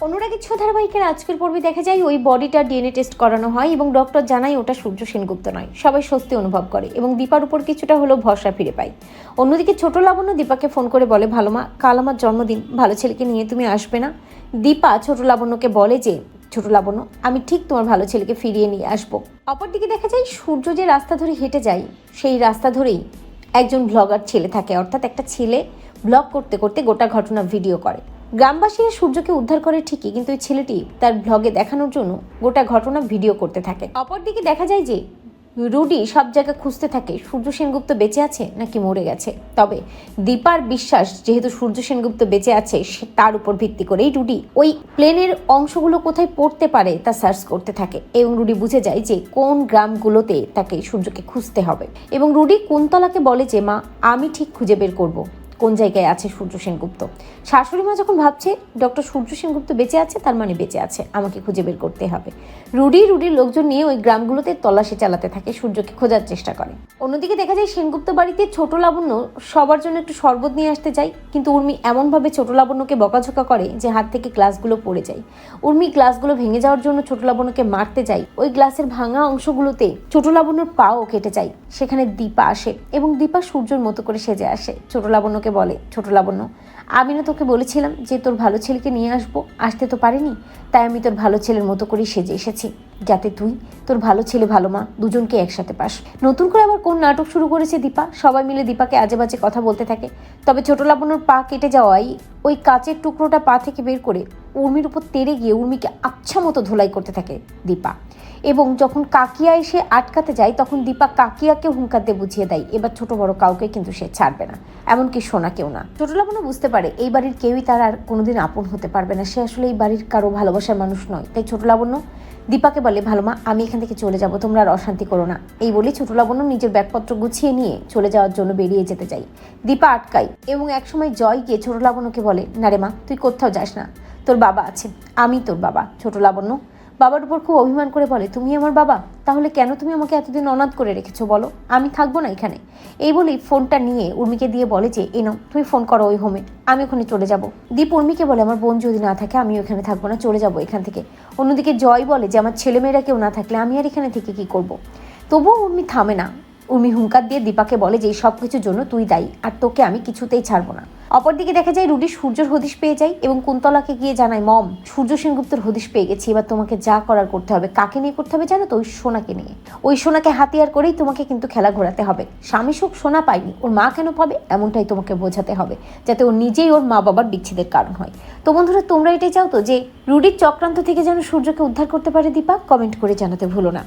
অনুরাগীর ছ ধারাবাহিকের আজকের পর্বে দেখা যায় ওই বডিটা ডিএনএ টেস্ট করানো হয় এবং ডক্টর জানায় ওটা সূর্য সেনগুপ্ত নয়। সবাই স্বস্তি অনুভব করে এবং দীপার উপর কিছুটা হলেও ভরসা ফিরে পায়। অন্যদিকে ছোট লাবণ্য দীপাকে ফোন করে বলে, ভালো মা, কাল আমার জন্মদিন। ভালো ছেলেকে নিয়ে তুমি আসবে না? দীপা ছোট লাবণ্যকে বলে যে, ছোট লাবণ্য, আমি ঠিক তোমার ভালো ছেলেকে ফিরিয়ে নিয়ে আসব। অপরদিকে দেখা যায় সূর্য যে রাস্তা ধরে হেঁটে যায়, সেই রাস্তা ধরেই একজন ব্লগার ছেলে থাকে। অর্থাৎ একটা ছেলে ব্লগ করতে করতে গোটা ঘটনা ভিডিও করে। গ্রামবাসীরা সূর্যকে উদ্ধার করে ঠিকই, কিন্তু ওই ছেলেটি তার ব্লগে দেখানোর জন্য গোটা ঘটনা ভিডিও করতে থাকে। অপরদিকে দেখা যায় যে রুডি সব জায়গায় খুঁজতে থাকে, সূর্য সেনগুপ্ত বেঁচে আছে নাকি মরে গেছে? তবে দীপার বিশ্বাস, যেহেতু সূর্য সেনগুপ্ত বেঁচে আছে তার উপর ভিত্তি করেই রুডি ওই প্লেনের অংশগুলো কোথায় পড়তে পারে তা সার্চ করতে থাকে এবং রুডি বুঝে যায় যে কোন গ্রামগুলোতে তাকে সূর্যকে খুঁজতে হবে। এবং রুডি কুন্তলাকে বলে যে, মা, আমি ঠিক খুঁজে বের করব। কোন জায়গায় আছে সূর্য সেনগুপ্ত? শাশুড়ি মা যখন ভাবছে, ডক্টর সূর্য সেনগুপ্ত বেঁচে আছে, তার মানে বেঁচে আছে, আমাকে খুঁজে বের করতে হবে। রুডি রুডির লোকজন নিয়ে ওই গ্রামগুলোতে তল্লাশি চালাতে থাকে, সূর্যকে খোঁজার চেষ্টা করে। অন্যদিকে দেখা যায়, সেনগুপ্ত বাড়িতে ছোট লাবণ্য সবার জন্য একটু শরবত নিয়ে আসতে যায়, কিন্তু উর্মি এমনভাবে ছোট লাবণ্যকে বকাঝকা করে যে হাত থেকে গ্লাসগুলো পড়ে যায়। উর্মি গ্লাসগুলো ভেঙে যাওয়ার জন্য ছোট লাবণ্যকে মারতে যায়। ওই গ্লাসের ভাঙা অংশগুলোতে ছোট লাবণ্যর পাও কেটে যায়। সেখানে দীপা আসে এবং দীপা সূর্যর মতো করে সেজে আসে। ছোট লাবণ্যকে বলে, ছোট লাবণ্য, আমি না তোকে বলেছিলাম যে তোর ভালো ছেলেকে নিয়ে আসব। আসতে তো পারিনি, তাই আমি তোর ভালো ছেলের মতো করেই সেজে এসেছি। যাতে তুই, তোর ভালো ছেলে, ভালো মা দুজনকে একসাথে পাস। নতুন করে আবার কোন নাটক শুরু করেছে দীপা? সবাই মিলে দীপাকে আজে বাজে কথা বলতে থাকে। তবে ছোট লাবণ্যর পা কেটে যাওয়ায় ওই কাচের টুকরোটা পা থেকে বের করে উর্মির উপর তেড়ে গিয়ে উর্মিকে আচ্ছা মতো ধোলাই করতে থাকে দীপা। এবং যখন কাকিয়া এসে আটকাতে যায়, তখন দীপা কাকিয়াকে হুঙ্কার দিয়ে বুঝিয়ে দেয়, এবার ছোট বড় কাউকে কিন্তু সে ছাড়বে না। এমনকি সোনা কেউ না। ছোট লাবণ্য বুঝতে পারে, এই বাড়ির কেউই তার আর কোনোদিন আপন হতে পারবে না। সে আসলে এই বাড়ির কারও ভালোবাসার মানুষ নয়। তাই ছোট লাবণ্য দীপাকে বলে ভালো মা, আমি এখান থেকে চলে যাব, তোমরা আর অশান্তি করো না। এই বলে ছোট লাবণ্য নিজের ব্যাগপত্র গুছিয়ে নিয়ে চলে যাওয়ার জন্য বেরিয়ে যেতে চাই। দীপা আটকাই এবং একসময় জয় গিয়ে ছোট লাবণ্যকে বলে, না রে মা, তুই কোথাও যাস না। তোর বাবা আছে, আমি তোর বাবা। ছোট লাবণ্য বাবার উপর খুব অভিমান করে বলে, তুমি আমার বাবা? তাহলে কেন তুমি আমাকে এতদিন অনাথ করে রেখেছো বলো? আমি থাকব না এখানে। এই বলেই ফোনটা নিয়ে উর্মিকে দিয়ে বলে যে এ নাও, তুমি ফোন করো ওই হোমে, আমি ওখানে চলে যাব। দীপ উর্মিকে বলে, আমার বোন যদি না থাকে, আমিও ওখানে থাকব না, চলে যাব এখান থেকে। অন্যদিকে জয় বলে যে, আমার ছেলেমেয়েরা কেউ না থাকলে আমি আর এখানে থেকে কি করব। তবুও উর্মি থামে না। উর্মি হুঙ্কার দিয়ে দীপাকে বলে যে সব কিছুর জন্য তুই দায়ী, আর তোকে আমি কিছুতেই ছাড়বো না। অপরদিকে দেখা যায় রুডি সূর্যর হদিশ পেয়ে যায় এবং কুন্তলাকে গিয়ে জানায়, মম, সূর্য সেনগুপ্তের হদিশ পেয়ে গেছি, এবার তোমাকে যা করার করতে হবে, কাকে নিয়ে করতে হবে জানো তো? ওই সোনাকে নিয়ে। ওই সোনাকে হাতিয়ার করেই তোমাকে কিন্তু খেলা ঘোরাতে হবে। স্বামী সুখ সোনা পায়নি, ওর মা কেন পাবে? এমনটাই তোমাকে বোঝাতে হবে, যাতে ও নিজেই ওর মা বাবার বিচ্ছেদের কারণ হয়। তো বন্ধুরা, তোমরা এটাই চাও তো যে, রুডির চক্রান্ত থেকে যেন সূর্যকে উদ্ধার করতে পারে দীপা? কমেন্ট করে জানাতে ভুলো না।